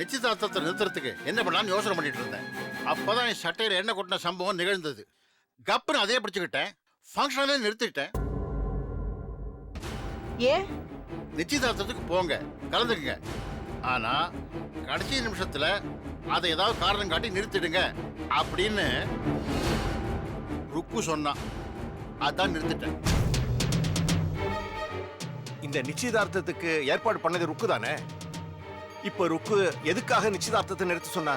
நிச்சயதார்த்தத்தை நிறுத்துறதுக்கு என்ன பண்ணலாம்னு யோசனை பண்ணிட்டு இருந்தேன். அப்பதான் என் சட்டையில எண்ணெய் கொட்டின சம்பவம் நிகழ்ந்தது. கப்புன்னு அதே பிடிச்சுக்கிட்டேன். ஃபங்க்ஷனே நிறுத்திட்டேன் ஏன்? நிச்சயதார்த்தத்துக்கு போங்க. கலந்துக்குங்க. ஆனா கடைசி நிமிஷத்துல அதை ஏதாவது காரணம் காட்டி நிறுத்திடுங்க அப்படின்னு ருக்கு சொன்னான். அதான் நிறுத்திட்டேன். இந்த நிச்சயதார்த்தத்துக்கு ஏற்பாடு பண்ணது ருக்கு தானே? இப்ப ருக்கு எதுக்காக நிச்சயதார்த்தத்தை நிறுத்த சொன்னா?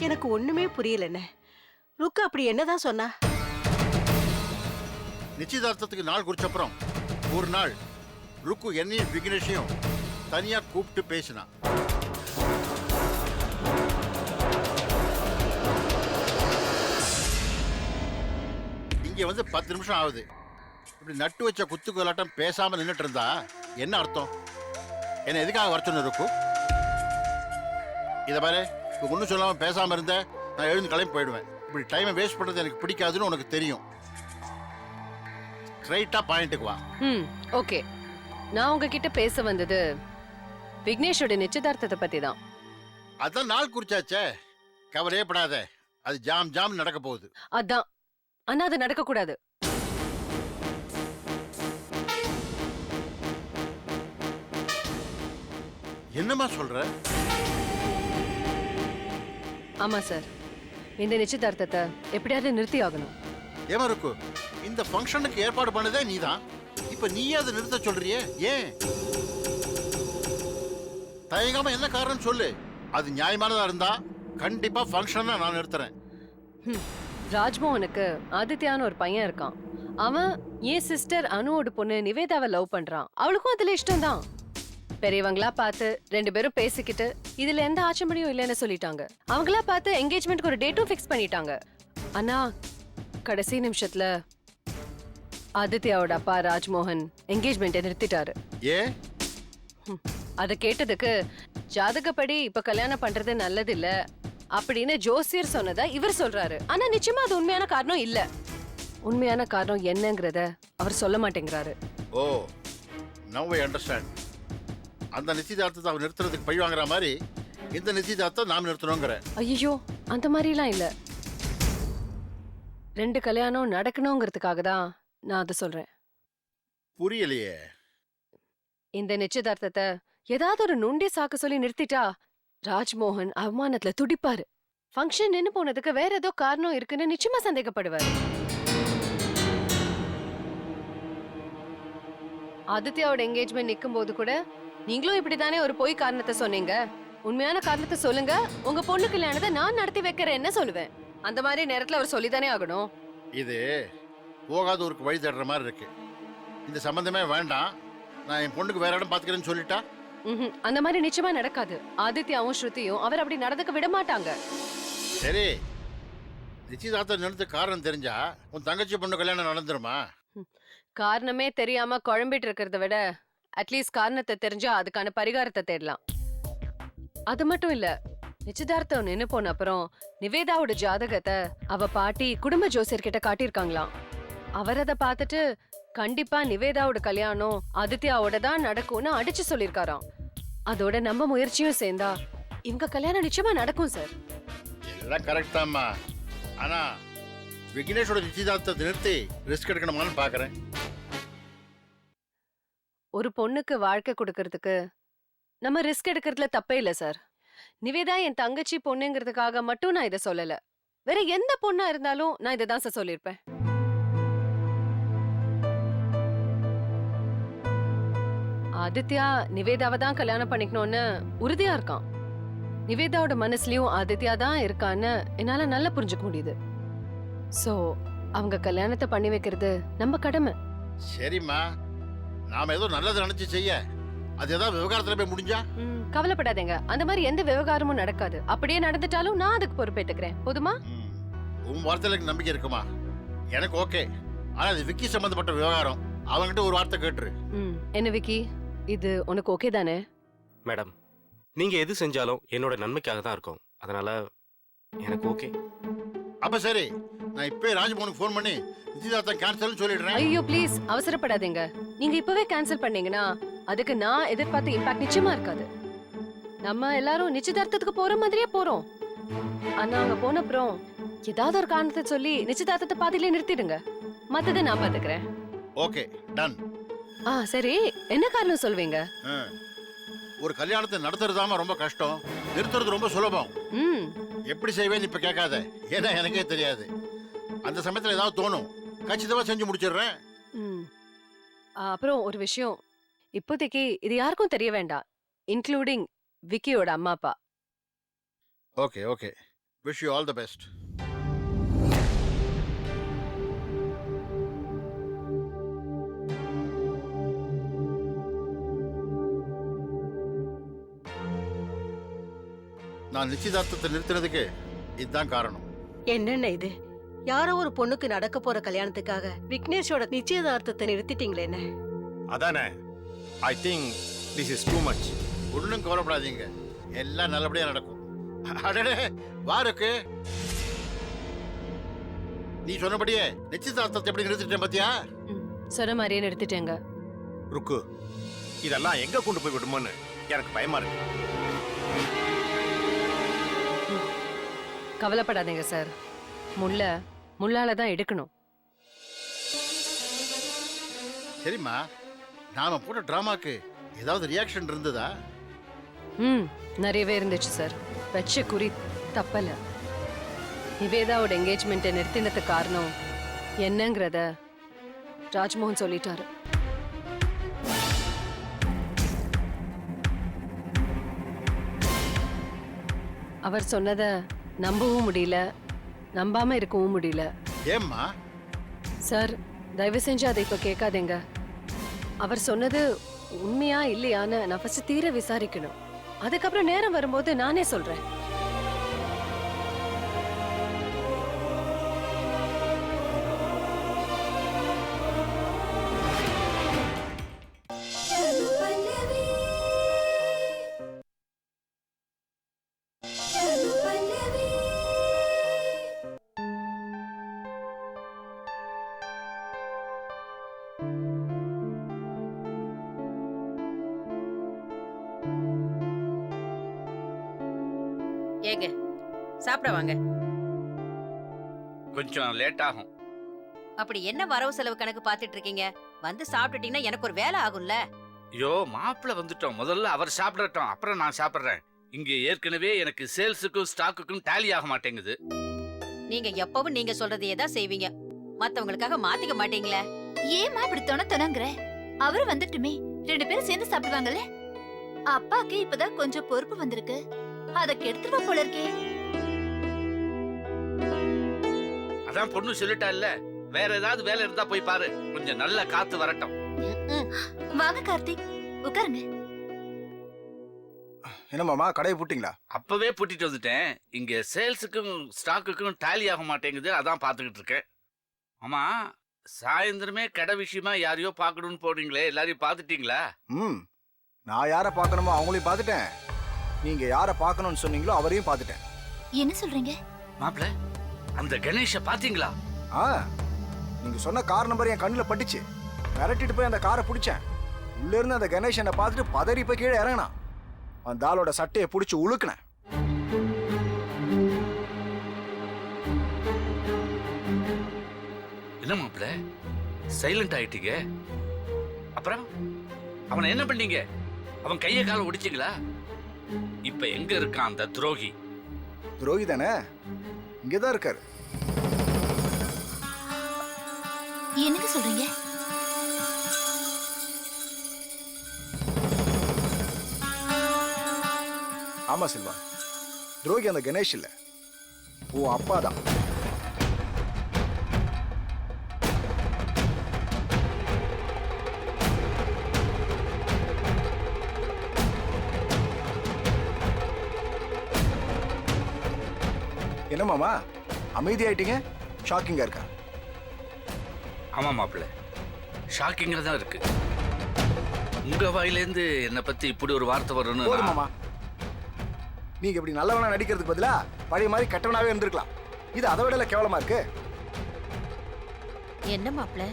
எனக்கு ஒண்ணுமே புரியலண்ணே. ருக்கு அப்படி என்னதான் சொன்னா? நிச்சயதார்த்தத்துக்கு நாள் குறிச்சப்புறம் ஒரு நாள் ருக்கு என்னையும் விக்னேஷையும் தனியா கூப்பிட்டு பேசினான் இங்க வந்து பத்து நிமிஷம் ஆகுது. இப்படி நட்டு வச்ச குத்து கோலாட்டம் பேசாம நின்னுட்டு இருந்தா என்ன அர்த்தம்? என்ன எதுக்காக வரச்சொன்னு இருக்கும் இதை பாரு இப்போ ஒன்றும் சொல்லாம பேசாம இருந்த நான் எழுந்து கிளம்பி போயிடுவேன். இப்படி டைமை வேஸ்ட் பண்றது எனக்கு பிடிக்காதுன்னு உனக்கு தெரியும். ஸ்ட்ரைட்டா பாயிண்ட்டுக்கு வா. ம் ஓகே நான் உங்ககிட்ட பேச வந்தது விக்னேஷோட நிச்சயதார்த்தத்தை பத்தி தான். அதான் நாள் குறிச்சாச்சே. கவலையே படாத. அது ஜாம் ஜாம் நடக்க போகுது. அதான். ஆனா அது நடக்க கூடாது என்னம்மா சொல்ற? ஆமா சார். இந்த நிச்சயதார்த்தத்தை எப்படியாவது நிறுத்தி ஆகணும். ஏமா இருக்கு இந்த ஃபங்க்ஷனுக்கு ஏற்பாடு பண்ணதே நீதான். இப்ப நீயே அதை நிறுத்த சொல்றியே? ஏன்? தயங்காம என்ன காரணம் சொல்லு. அது நியாயமானதா இருந்தா கண்டிப்பா ஃபங்க்ஷனை நான் நிறுத்துறேன். ராஜ்மோகனுக்கு ஆதித்யான்னு ஒரு பையன் இருக்கான். அவன் என் சிஸ்டர் அனுவோட பொண்ணு நிவேதாவை லவ் பண்றான்? அவளுக்கும் அதுல இஷ்டம் தான் பெரியவங்களா பார்த்து ரெண்டு பேரும் பேசிக்கிட்டு இதுல எந்த ஆச்சரியமும் இல்லைன்னு சொல்லிட்டாங்க. அவங்களா பார்த்து என்கேஜ்மெண்ட்க்கு ஒரு டேட்டும் ஃபிக்ஸ் பண்ணிட்டாங்க. ஆனா கடைசி நிமிஷத்துல ஆதித்யாவோட அப்பா ராஜ்மோகன் என்கேஜ்மெண்ட்டை நிறுத்திட்டாரு. ஏ ஹம். அத கேட்டதுக்கு ஜாதகப்படி இப்ப கல்யாணம் பண்றது நல்லது இல்ல அப்படின்னு ஜோசியர் சொன்னதா இவர் சொல்றாரு. ஆனா நிச்சயமா அது உண்மையான காரணம் இல்ல. உண்மையான காரணம் என்னங்கறத அவர் சொல்ல மாட்டேங்கிறாரு. ஓ நவ் ஐ அண்டர்ஸ்டாண்ட் அந்த நிச்சயதார்த்தத்தை அவன் நிறுத்துறதுக்கு பழி வாங்குற மாதிரி இந்த நிச்சயதார்த்தத்தை நாம் நிறுத்தணுங்கிற ஐயோ அந்த மாதிரிலாம் இல்ல. ரெண்டு கல்யாணம் நடக்கணுங்கிறதுக்காக தான் நான் அதை சொல்றேன். புரியலையே. இந்த நிச்சயதார்த்தத்தை ஏதாவது ஒரு நுண்டி சாக்கு சொல்லி நிறுத்திட்டா ராஜ்மோகன் அவமானத்துல துடிப்பாரு. ஃபங்க்ஷன் நின்னு போனதுக்கு வேற ஏதோ காரணம் இருக்குன்னு நிச்சயமா சந்தேகப்படுவாரு. ஆதித்யாவோட என்கேஜ்மெண்ட் நிக்கும் போது கூட நீங்களும் இப்படித்தானே ஒரு பொய் காரணத்தை சொன்னீங்க? உண்மையான காரணத்தை சொல்லுங்க. உங்க பொண்ணு கல்யாணத்தை நான் நடத்தி வைக்கிறேன்னு சொல்லுவேன்? அந்த மாதிரி நேரத்துல அவர் சொல்லித்தானே ஆகணும். இது போகாத ஊருக்கு வழி தேடுற மாதிரி இருக்கு. இந்த சம்பந்தமே வேண்டாம். நான் என் பொண்ணுக்கு வேற இடம் பார்த்துக்கிறேன்னு சொல்லிட்டா. அந்த மாதிரி நிச்சயமா நடக்காது. ஆதித்யாவும் ஸ்ருதியும் அவர் அப்படி நடந்துக்க விட மாட்டாங்க. சரி. நிச்சயதார்த்தம் நிறுத்த காரணம் தெரிஞ்சா உன் தங்கச்சி பொண்ணு கல்யாணம் நடந்துருமா? காரணமே தெரியாம குழம்பிட்டு இருக்கிறத விட அட்லீஸ்ட் காரணத்தை தெரிஞ்சா அதுக்கான பரிகாரத்தை தேடலாம். அது மட்டும் இல்ல நிச்சயதார்த்தம் நின்னு போன அப்புறம் நிவேதாவோட ஜாதகத்தை அவ பாட்டி குடும்ப ஜோசியர் கிட்ட காட்டியிருக்காங்களாம். அவர் அதை பார்த்துட்டு கண்டிப்பா நிவேதாவோட கல்யாணம் ஆதித்யாவோட தான் நடக்கும்னு அடிச்சு சொல்லியிருக்காராம். அதோட நம்ம முயற்சியும் சேர்ந்தா இவங்க கல்யாணம் நிச்சயமா நடக்கும் சார். எல்லாம் கரெக்ட் தான்மா. ஆனா விக்னேஷோட நிச்சயதார்த்தத்தை நிறுத்தி ரிஸ்க் எடுக்கணுமான்னு பாக்குறேன். ஒரு பொண்ணுக்கு வாழ்க்கை கொடுக்கறதுக்கு நம்ம ரிஸ்க் எடுக்கிறதுல தப்பே இல்ல சார். நிவேதா என் தங்கச்சி பொண்ணுங்கிறதுக்காக மட்டும் நான் இதை சொல்லல. வேற எந்த பொண்ணா இருந்தாலும் நான் இதை தான் சார் சொல்லியிருப்பேன். ஆதித்யா நிவேதாவை தான் கல்யாணம் பண்ணிக்கணும்னு உறுதியா இருக்கான். நிவேதாவோட மனசுலயும் ஆதித்யா தான் இருக்கான்னு என்னால நல்லா புரிஞ்சுக்க முடியுது. சோ அவங்க கல்யாணத்தை பண்ணி வைக்கிறது நம்ம கடமை. சரிம்மா. நாம ஏதோ நல்லது நினைச்சு செய்ய. அது ஏதாவது விவகாரத்துல போய் முடிஞ்சா? ம், கவலைப்படாதீங்க. அந்த மாதிரி எந்த விவகாரமும் நடக்காது. அப்படியே நடந்துட்டாலும் நான் அதுக்கு பொறுப்பேற்றுக்கிறேன் போதுமா? ம். உன் வார்த்தையில எனக்கு நம்பிக்கை இருக்குமா? எனக்கு ஓகே. ஆனா அது விக்கி சம்பந்தப்பட்ட விவகாரம். அவன்கிட்ட ஒரு வார்த்தை கேட்டுரு. ம் என்ன விக்கி? இது உனக்கு ஓகே தானே? மேடம் நீங்க எது செஞ்சாலும் என்னோட நன்மைக்காக தான் இருக்கும். அதனால எனக்கு ஓகே. அப்ப சரி. நான் இப்பவே ராஜ்மோகனுக்கு ஃபோன் பண்ணி நிச்சயதார்த்தம் கேன்சல் சொல்லிடுறேன். ஐயோ ப்ளீஸ் அவசரப்படாதீங்க. நீங்க இப்பவே கேன்சல் பண்ணீங்கன்னா அதுக்கு நான் எதிர்பார்த்த இம்பாக்ட் நிச்சயமா இருக்காது. நம்ம எல்லாரும் நிச்சயதார்த்தத்துக்கு போற மாதிரியே போறோம். ஆனா அங்க போன அப்புறம் ஏதாவது ஒரு காரணத்தை சொல்லி நிச்சயதார்த்தத்தை பாதியிலே நிறுத்திடுங்க. மத்ததை நான் பாத்துக்கிறேன். ஓகே டன் ஆ சரி. என்ன காரணம் சொல்வீங்க? ஒரு கல்யாணத்தை நடத்துறதாம ரொம்ப கஷ்டம். நிறுத்துறது ரொம்ப சுலபம். ம். எப்படி செய்வேன்னு இப்ப கேட்காத. ஏன்னா எனக்கே தெரியாது. அந்த சமயத்துல ஏதாவது தோணும். கச்சிதமா செஞ்சு முடிச்சிடுறேன். ம். அப்புறம் ஒரு விஷயம். இப்போதைக்கு இது யாருக்கும் தெரிய வேண்டாம். இன்க்ளூடிங் விக்கியோட அம்மா அப்பா. Okay okay. Wish you all the best நான் நிச்சயதார்த்தத்தை நிறுத்தினதுக்கு இதுதான் காரணம். என்னென்ன இது? யாரோ ஒரு பொண்ணுக்கு நடக்க போற கல்யாணத்துக்காக விக்னேஷோட நிச்சயதார்த்தத்தை நிறுத்திட்டீங்களே என்ன? அதானே? I think this is too much ஒன்றும் கவலைப்படாதீங்க. எல்லாம் நல்லபடியா நடக்கும். அடடே வாருக்கு நீ சொன்னபடியே நிச்சயதார்த்தத்தை எப்படி நிறுத்திட்டேன் பாத்தியா? சொன்ன மாதிரியே நிறுத்திட்டேங்க. ருக்கு இதெல்லாம் எங்க கொண்டு போய் விடுமோன்னு எனக்கு பயமா இருக்கு. கவலைப்படாதீங்க சார். முள்ள முள்ளால தான் எடுக்கணும். சரிம்மா நாம போட்ட டிராமாக்கு ஏதாவது ரியாக்ஷன் இருந்ததா? ம் நிறையவே இருந்துச்சு சார் வச்ச குறி தப்பல. நிவேதாவோட என்கேஜ்மெண்ட்டை நிறுத்தினதுக்கு காரணம் என்னங்கிறத ராஜ்மோகன் சொல்லிட்டாரு. அவர் சொன்னதை நம்பவும் முடியல. நம்பாம இருக்கவும் முடியல. ஏம்மா? சார் தயவு செஞ்சு அதை இப்போ கேட்காதீங்க. அவர் சொன்னது உண்மையா இல்லையான்னு நான் ஃபர்ஸ்ட் தீர விசாரிக்கணும். அதுக்கப்புறம் நேரம் வரும்போது நானே சொல்றேன். கொஞ்சம் லேட் ஆகும் அப்படி என்ன வரவு செலவு கணக்கு பார்த்துட்டு இருக்கீங்க வந்து சாப்பிட்டுட்டீங்கன்னா எனக்கு ஒரு வேலை ஆகும்ல? ஐயோ மாப்பிள்ள வந்துட்டோம். முதல்ல அவர் சாப்பிடட்டும். அப்புறம் நான் சாப்பிடுறேன். இங்க ஏற்கனவே எனக்கு சேல்ஸுக்கும் ஸ்டாக்குக்கும் டேலி ஆக மாட்டேங்குது. நீங்க எப்பவும் நீங்க சொல்றதையே தான் செய்வீங்க. மத்தவங்களுக்காக மாத்திக்க மாட்டீங்களே? ஏமா இப்படி தொண தொணங்குற? அவரு வந்துட்டுமே. ரெண்டு பேரும் சேர்ந்து சாப்பிடுவாங்கல்ல? அப்பாக்கு இப்பதான் கொஞ்சம் பொறுப்பு வந்திருக்கு. அத கெடுத்துருவா போல இருக்கே. அதான் பொண்ணு சொல்லிட்டா இல்ல வேற ஏதாவது வேலை இருந்தா போய் பாரு. கொஞ்சம் நல்ல காத்து வரட்டும். வாங்க கார்த்திக். உட்காருங்க. என்ன மாமா கடையை போட்டிங்களா? அப்பவே பூட்டிட்டு வந்துட்டேன். இங்க சேல்ஸுக்கும் ஸ்டாக்குக்கும் டேலி ஆக மாட்டேங்குது. அதான் பாத்துக்கிட்டு இருக்கேன். ஆமா சாயந்தரமே கடை விஷயமா யாரையோ பார்க்கணும்னு போனீங்களே. எல்லாரையும் பாத்துட்டீங்களா ம். நான் யாரை பார்க்கணுமோ அவங்களையும் பார்த்துட்டேன். நீங்க யாரை பார்க்கணும்னு சொன்னீங்களோ அவரையும் பார்த்துட்டேன். என்ன சொல்றீங்க? மாப்பிள்ள அந்த கணேஷ பாத்தீங்களா? ஆ நீங்க சொன்ன கார் நம்பர் என் கண்ணில் பட்டுச்சு. விரட்டிட்டு போய் அந்த காரை பிடிச்சேன். உள்ள இருந்து அந்த கணேசனை பார்த்துட்டு பதறி போய் கீழே இறங்கினான். அந்த ஆளோட சட்டையை பிடிச்சி உழுக்கினேன். என்ன மாப்பிள்ள சைலண்ட் ஆயிட்டீங்க. அப்புறம்? அவனை என்ன பண்ணீங்க? அவன் கைய கால ஒடிச்சீங்களா? இப்ப எங்க இருக்கான் அந்த துரோகி? துரோகி தானே? இங்கே தான் இருக்காரு. என்னங்க சொல்றீங்க? ஆமா செல்வா. துரோகி அந்த கணேஷ் இல்ல. உன் அப்பா தான். என்ன மாமா அமைதியாயிட்டீங்க? ஷாக்கிங்கா இருக்கா? ஆமா மாப்பிள்ள. ஷாக்கிங்கா தான் இருக்கு. உங்க வாயிலேருந்து என்னை பத்தி இப்படி ஒரு வார்த்தை வரும்னு போதும் மாமா. நீங்க இப்படி நல்லவனா நடிக்கிறதுக்கு பதிலா பழைய மாதிரி கெட்டவனாவே இருந்திருக்கலாம். இது அதை விட கேவலமா இருக்கு? என்ன மாப்ள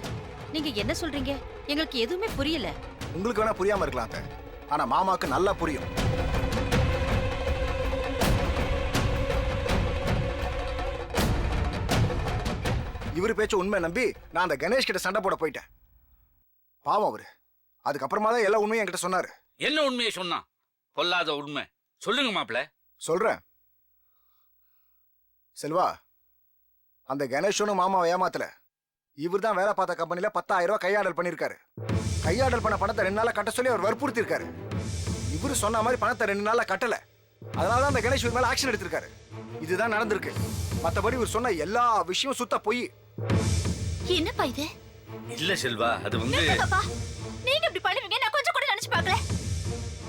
நீங்க என்ன சொல்றீங்க? எங்களுக்கு எதுவுமே புரியல. உங்களுக்கு வேணா புரியாம இருக்கலாம் அத்தை. ஆனா மாமாக்கு நல்லா புரியும். இவர் பேச்ச உண்மை நம்பி நான் அந்த கணேஷ் கிட்ட சண்டை போட போயிட்டேன். பாவம் அவரு. அதுக்கப்புறமா தான் எல்லா உண்மையும் என்கிட்ட சொன்னாரு. என்ன உண்மையை சொன்னான் பொல்லாத உண்மை. சொல்லுங்க மாப்ள சொல்றேன். செல்வா அந்த கணேஷனும் மாமாவை ஏமாத்தல. இவர் தான் வேலை பார்த்த கம்பெனில பத்தாயிரம் ரூபாய் கையாடல் பண்ணிருக்காரு. கையாடல் பண்ண பணத்தை ரெண்டு நாளா கட்ட சொல்லி அவர் வற்புறுத்தி இருக்காரு இவரு சொன்ன மாதிரி பணத்தை ரெண்டு நாளா கட்டல. அதனால தான் அந்த கணேஷ் இவர் மேல ஆக்ஷன் எடுத்திருக்காரு. இதுதான் நடந்திருக்கு. மத்தபடி இவர் சொன்ன எல்லா விஷயமும் சுத்த பொய் என்னப்பா இது? இல்ல செல்வா அது வந்து நிறுத்துங்கப்பா. நீங்க இப்படி பண்ணுவீங்க நான் கொஞ்சம் கூட நினைச்சு பார்க்கல.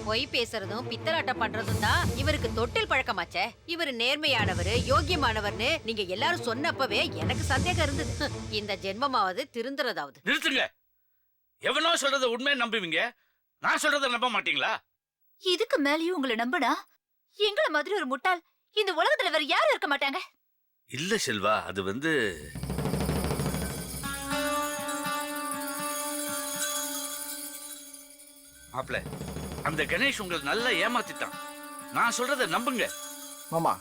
பொய் பேசுறதும் பித்தலாட்டம் பண்றதும் தான் இவருக்கு தொட்டில் பழக்கமாச்சே. இவர் நேர்மையானவர் யோக்கியமானவர்னு நீங்க எல்லாரும் சொன்னப்பவே எனக்கு சந்தேகம் இருந்தது. இந்த ஜென்மமாவது திருந்துறதாவது. நிறுத்துங்க. எவனோ சொல்றத உண்மையை நம்புவீங்க. நான் சொல்றத நம்ப மாட்டீங்களா? இதுக்கு மேலயும் உங்களை நம்பினா? எங்கள மாதிரி ஒரு முட்டாள். இந்த உலகத்துல வேற யாரும் இருக்க மாட்டாங்க. இல்ல செல்வா அது வந்து மாப்ள அந்த கணேஷ் உங்களை நல்லா ஏமாத்திட்டான். நான் சொல்றத நம்புங்க. மாமா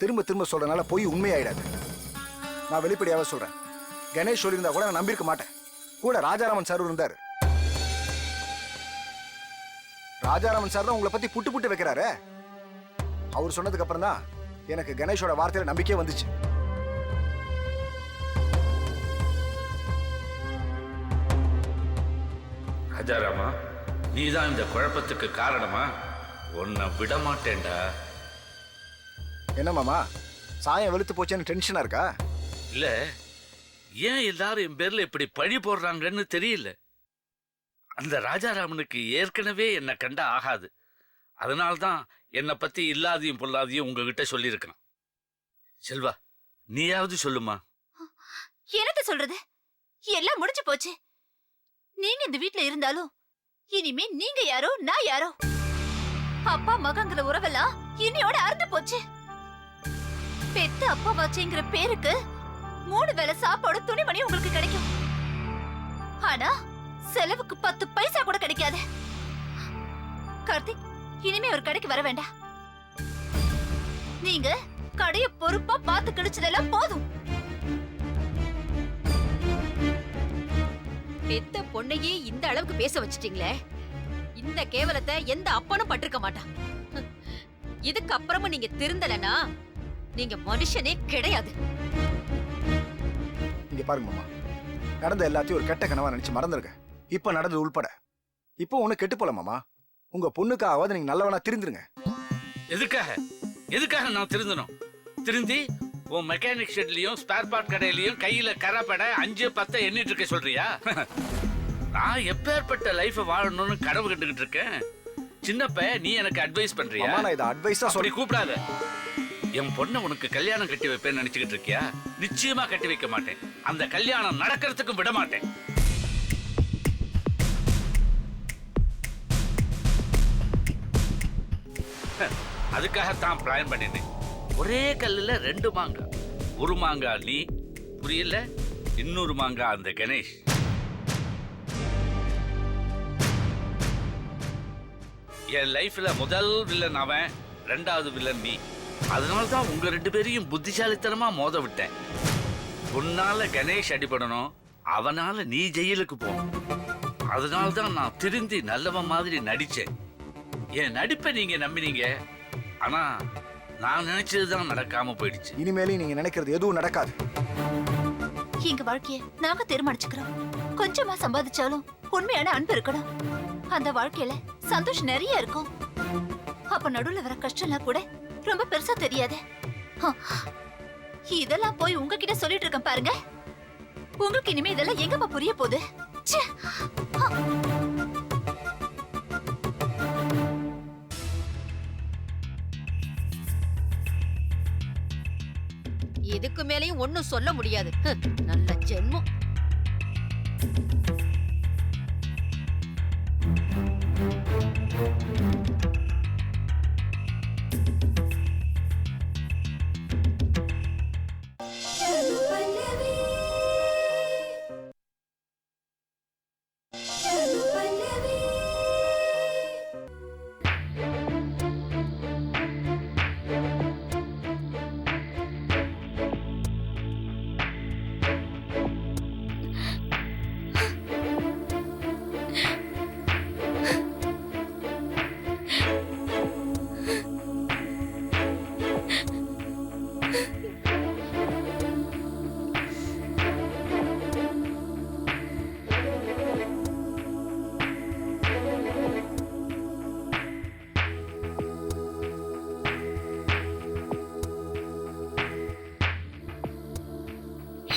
திரும்ப திரும்ப சொல்றதுனால பொய் உண்மையாயிடாது. நான் வெளிப்படையாவே சொல்றேன். கணேஷ் சொல்லியிருந்தா கூட நான் நம்பியிருக்க மாட்டேன். கூட ராஜாராமன் சார் இருந்தாரு. ராஜாராமன் சார் தான் உங்களை பத்தி புட்டு புட்டு வைக்கிறாரு. அவர் சொன்னதுக்கு அப்புறம் தான் எனக்கு கணேஷோட வார்த்தையில நம்பிக்கையே வந்துச்சு. ராஜாராமா நீ தான் இந்த குழப்பத்துக்கு காரணமா? உன்னை விட மாட்டேன்டா. என்ன மாமா? சாயம் வெளுத்து போச்சேன்னு டென்ஷனா இருக்கா? இல்ல. ஏன் எல்லாரும் என் பேர்ல இப்படி பழி போடுறாங்கன்னு தெரியல? அந்த ராஜாராமனுக்கு ஏற்கனவே என்னை கண்டா ஆகாது. அதனால்தான் என்னை பத்தி இல்லாதையும் பொல்லாதையும் உங்ககிட்ட சொல்லியிருக்கான். செல்வா நீயாவது சொல்லுமா? என்னத்த சொல்றது? எல்லாம் முடிஞ்சு போச்சு. நீங்க இந்த வீட்ல இருந்தாலும் இனிமே நீங்க யாரோ நான் யாரோ? அப்பா மகங்கிற உறவெல்லாம் இன்னையோட அறுந்து போச்சு. பெத்த அப்பா வாச்சேங்கிற பேருக்கு மூணு வேளை சாப்பாடு துணிமணி உங்களுக்கு கிடைக்கும். ஆனா செலவுக்கு பத்து பைசா கூட கிடைக்காது. கார்த்திக் இனிமே ஒரு கடைக்கு வர வேண்டாம். நீங்க கடைய பொறுப்பா பார்த்து கிடைச்சதெல்லாம் போதும். பெத்த பொண்ணையே இந்த அளவுக்கு பேச வச்சிட்டீங்களே? இந்த கேவலத்தை எந்த அப்பனும் பட்டிருக்க மாட்டான். இதுக்கு அப்புறமும் நீங்க திருந்தலனா நீங்க மனுஷனே கிடையாது. இங்க பாருங்க மாமா. நடந்த எல்லாத்தையும் ஒரு கெட்ட கனவா நினைச்சு மறந்துருங்க. இப்ப நடந்தது உள்பட. இப்போ ஒண்ணு கெட்டு போல மாமா. உங்க பொண்ணுக்காவது நீங்க நல்லவனா திருந்துருங்க. எதுக்காக? எதுக்காக நான் திருந்தணும்? திருந்தி உன் மெக்கானிக் ஷெட்லயும் ஸ்பேர் பார்ட் கடையிலயும் கையில கரப்பட அஞ்சு பத்தை எண்ணிட்டு இருக்க சொல்றியா? நான் எப்பேற்பட்ட லைஃப வாழணும்னு கனவு கண்டுகிட்டு இருக்கேன். சின்னப்ப நீ எனக்கு அட்வைஸ் பண்றியா? நான் இதை அட்வைஸா அப்படி சொல்லி கூப்பிடாத. என் பொண்ணை உனக்கு கல்யாணம் கட்டி வைப்பேன்னு நினைச்சுக்கிட்டு இருக்கியா? நிச்சயமா கட்டி வைக்க மாட்டேன். அந்த கல்யாணம் நடக்கிறதுக்கும் விட மாட்டேன். அதுக்காகத்தான் பிளான் பண்ணினேன். ஒரே கல்லுல ரெண்டு மாங்காய் ஒரு மாங்காய் நீ புரியல? இன்னொரு மாங்காய் அந்த கணேஷ். என் லைஃப்ல முதல் வில்லன் அவன் ரெண்டாவது வில்லன் நீ. அதனால தான் உங்க ரெண்டு பேரையும் புத்திசாலித்தனமா மோத விட்டேன். உன்னால கணேஷ் அடிபடணும் அவனால நீ ஜெயிலுக்கு போகணும். அதனால தான் நான் திருந்தி நல்லவன் மாதிரி நடிச்சேன். என் நடிப்பை நீங்க நம்பினீங்க. ஆனா நான் நினைச்சதுதான் நடக்காம போயிடுச்சு. இனிமேலும் நீங்க நினைக்கிறது எதுவும் நடக்காது. எங்க வாழ்க்கைய நாங்க தீர்மானிச்சுக்கிறோம். கொஞ்சமா சம்பாதிச்சாலும் உண்மையான அன்பு இருக்கணும். அந்த வாழ்க்கையில சந்தோஷம் நிறைய இருக்கும். அப்ப நடுவுல வர கஷ்டம்லாம் கூட ரொம்ப பெருசா தெரியாது. ஹ, இதெல்லாம் போய் உங்ககிட்ட சொல்லிட்டு இருக்கேன் பாருங்க. உங்களுக்கு இனிமே இதெல்லாம் எங்கம்மா புரிய போகுது? அதுக்கு இதுக்கு ஒன்னும் சொல்ல முடியாது. நல்ல ஜென்மம்.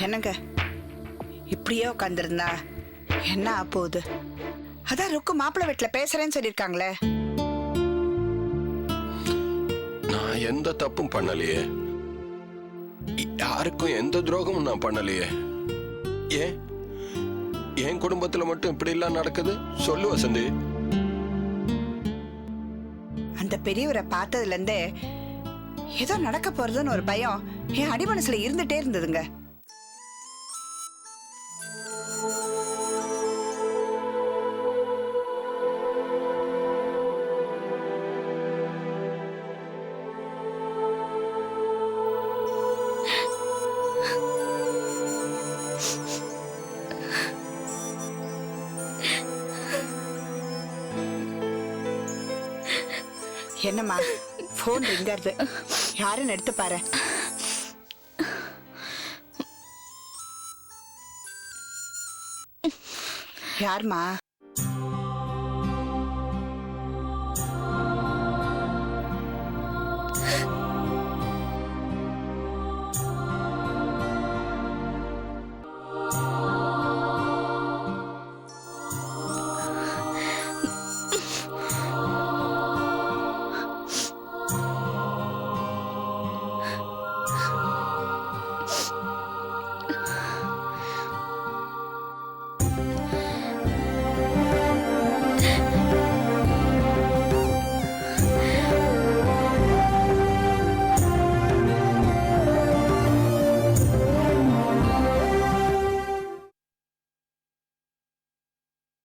என்னங்க? இப்படியே உட்காந்துருந்தா என்ன ஆக போகுது அதான் ருக்கு மாப்பிள்ளை வீட்டுல பேசுறேன்னு சொல்லிருக்காங்களே நான் எந்த தப்பும் பண்ணலையே. யாருக்கும் எந்த துரோகமும் நான் பண்ணலையே. ஏன்? என் குடும்பத்துல மட்டும் இப்படி எல்லாம் நடக்குது? சொல்லு வசந்தி. அந்த பெரியவரை பார்த்ததுல இருந்தே ஏதோ நடக்க போறதுன்னு ஒரு பயம் என் அடிமனசுல இருந்துட்டே இருந்ததுங்க. என்னம்மா? போன் ரிங்கறது யாருன்னு எடுத்து பாரு. யாரும்மா